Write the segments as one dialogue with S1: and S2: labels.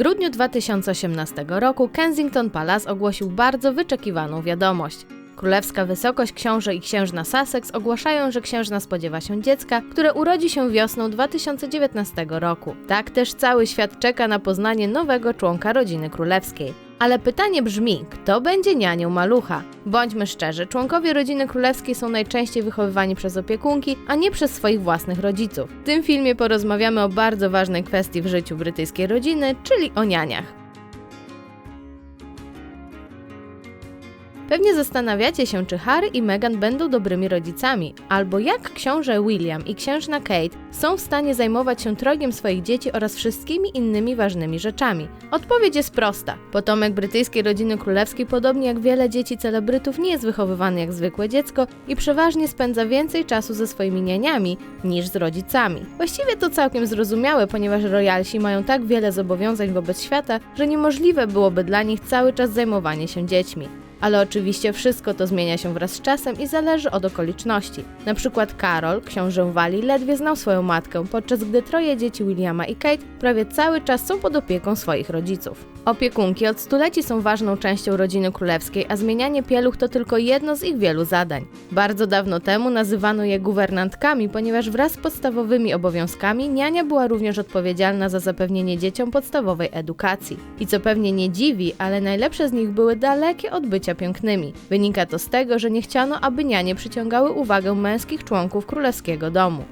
S1: grudniu 2018 roku Kensington Palace ogłosił bardzo wyczekiwaną wiadomość. Królewska Wysokość, książę i księżna Sussex ogłaszają, że księżna spodziewa się dziecka, które urodzi się wiosną 2019 roku. Tak też cały świat czeka na poznanie nowego członka rodziny królewskiej. Ale pytanie brzmi, kto będzie nianią malucha? Bądźmy szczerzy, członkowie rodziny królewskiej są najczęściej wychowywani przez opiekunki, a nie przez swoich własnych rodziców. W tym filmie porozmawiamy o bardzo ważnej kwestii w życiu brytyjskiej rodziny, czyli o nianiach. Pewnie zastanawiacie się, czy Harry i Meghan będą dobrymi rodzicami, albo jak książę William i księżna Kate są w stanie zajmować się trojgiem swoich dzieci oraz wszystkimi innymi ważnymi rzeczami. Odpowiedź jest prosta. Potomek brytyjskiej rodziny królewskiej, podobnie jak wiele dzieci celebrytów, nie jest wychowywany jak zwykłe dziecko i przeważnie spędza więcej czasu ze swoimi nianiami niż z rodzicami. Właściwie to całkiem zrozumiałe, ponieważ royalsi mają tak wiele zobowiązań wobec świata, że niemożliwe byłoby dla nich cały czas zajmowanie się dziećmi. Ale oczywiście wszystko to zmienia się wraz z czasem i zależy od okoliczności. Na przykład Karol, książę Walii, ledwie znał swoją matkę, podczas gdy troje dzieci Williama i Kate prawie cały czas są pod opieką swoich rodziców. Opiekunki od stuleci są ważną częścią rodziny królewskiej, a zmienianie pieluch to tylko jedno z ich wielu zadań. Bardzo dawno temu nazywano je guwernantkami, ponieważ wraz z podstawowymi obowiązkami niania była również odpowiedzialna za zapewnienie dzieciom podstawowej edukacji. I co pewnie nie dziwi, ale najlepsze z nich były dalekie od bycia pięknymi. Wynika to z tego, że nie chciano, aby nianie przyciągały uwagę męskich członków królewskiego domu.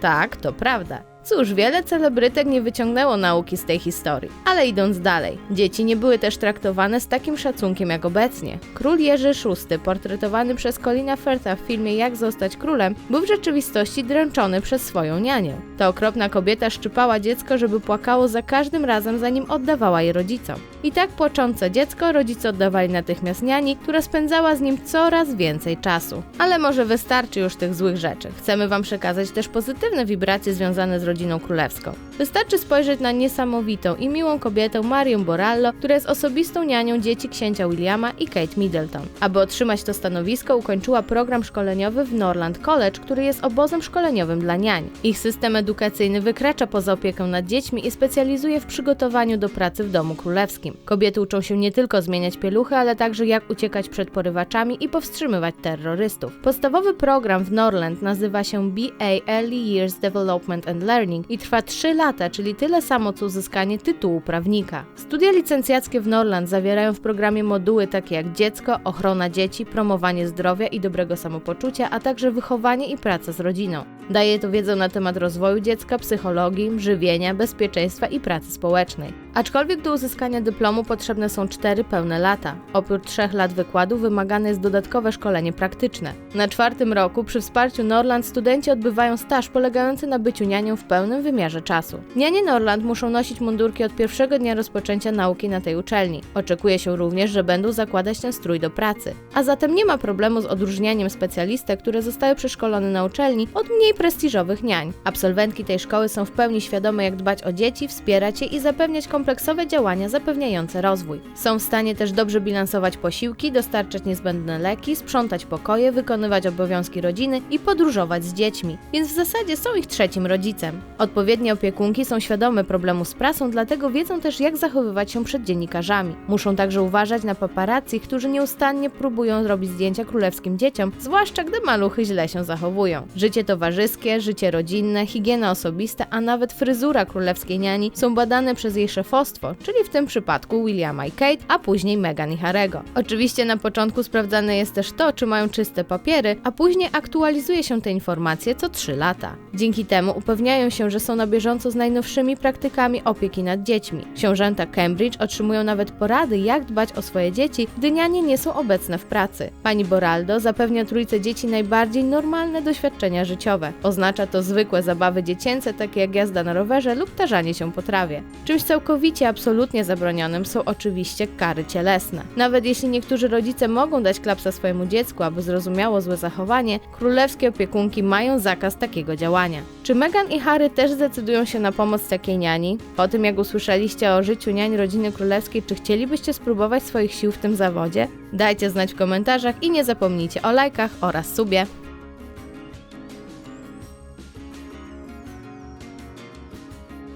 S1: Tak, to prawda. Cóż, wiele celebrytek nie wyciągnęło nauki z tej historii. Ale idąc dalej, dzieci nie były też traktowane z takim szacunkiem jak obecnie. Król Jerzy VI, portretowany przez Colina Firtha w filmie Jak zostać królem, był w rzeczywistości dręczony przez swoją nianię. Ta okropna kobieta szczypała dziecko, żeby płakało za każdym razem, zanim oddawała je rodzicom. I tak płaczące dziecko rodzice oddawali natychmiast niani, która spędzała z nim coraz więcej czasu. Ale może wystarczy już tych złych rzeczy. Chcemy Wam przekazać też pozytywne wibracje związane z rodziną królewską. Wystarczy spojrzeć na niesamowitą i miłą kobietę Marię Borallo, która jest osobistą nianią dzieci księcia Williama i Kate Middleton. Aby otrzymać to stanowisko, ukończyła program szkoleniowy w Norland College, który jest obozem szkoleniowym dla niań. Ich system edukacyjny wykracza poza opiekę nad dziećmi i specjalizuje w przygotowaniu do pracy w domu królewskim. Kobiety uczą się nie tylko zmieniać pieluchy, ale także jak uciekać przed porywaczami i powstrzymywać terrorystów. Podstawowy program w Norland nazywa się BA Early Years Development and Learning i trwa 3 lata, czyli tyle samo co uzyskanie tytułu prawnika. Studia licencjackie w Norland zawierają w programie moduły takie jak dziecko, ochrona dzieci, promowanie zdrowia i dobrego samopoczucia, a także wychowanie i praca z rodziną. Daje to wiedzę na temat rozwoju dziecka, psychologii, żywienia, bezpieczeństwa i pracy społecznej. Aczkolwiek do uzyskania dyplomu potrzebne są 4 pełne lata. Oprócz 3 lat wykładu wymagane jest dodatkowe szkolenie praktyczne. Na czwartym roku przy wsparciu Norland studenci odbywają staż polegający na byciu nianią w pełnym wymiarze czasu. Nianie Norland muszą nosić mundurki od pierwszego dnia rozpoczęcia nauki na tej uczelni. Oczekuje się również, że będą zakładać ten strój do pracy. A zatem nie ma problemu z odróżnianiem specjalistek, które zostały przeszkolone na uczelni od mniej prestiżowych niań. Absolwentki tej szkoły są w pełni świadome jak dbać o dzieci, wspierać je i zapewniać kompleksowe działania zapewniające rozwój. Są w stanie też dobrze bilansować posiłki, dostarczać niezbędne leki, sprzątać pokoje, wykonywać obowiązki rodziny i podróżować z dziećmi, więc w zasadzie są ich trzecim rodzicem. Odpowiednie opiekunki są świadome problemu z prasą, dlatego wiedzą też jak zachowywać się przed dziennikarzami. Muszą także uważać na paparazzi, którzy nieustannie próbują zrobić zdjęcia królewskim dzieciom, zwłaszcza gdy maluchy źle się zachowują. Życie towarzyskie, życie rodzinne, higiena osobista, a nawet fryzura królewskiej niani są badane przez jej szefostwo, czyli w tym przypadku Williama i Kate, a później Meghan i Harego. Oczywiście na początku sprawdzane jest też to, czy mają czyste papiery, a później aktualizuje się te informacje co 3 lata. Dzięki temu upewniają się, że są na bieżąco z najnowszymi praktykami opieki nad dziećmi. Książęta Cambridge otrzymują nawet porady, jak dbać o swoje dzieci, gdy nianie nie są obecne w pracy. Pani Boraldo zapewnia trójce dzieci najbardziej normalne doświadczenia życiowe. Oznacza to zwykłe zabawy dziecięce, takie jak jazda na rowerze lub tarzanie się po trawie. Czymś całkowicie absolutnie zabronionym są oczywiście kary cielesne. Nawet jeśli niektórzy rodzice mogą dać klapsa swojemu dziecku, aby zrozumiało złe zachowanie, królewskie opiekunki mają zakaz takiego działania. Czy Meghan i Harry też zdecydują na pomoc takiej niani? Po tym jak usłyszeliście o życiu niań rodziny królewskiej, czy chcielibyście spróbować swoich sił w tym zawodzie? Dajcie znać w komentarzach i nie zapomnijcie o lajkach oraz subie.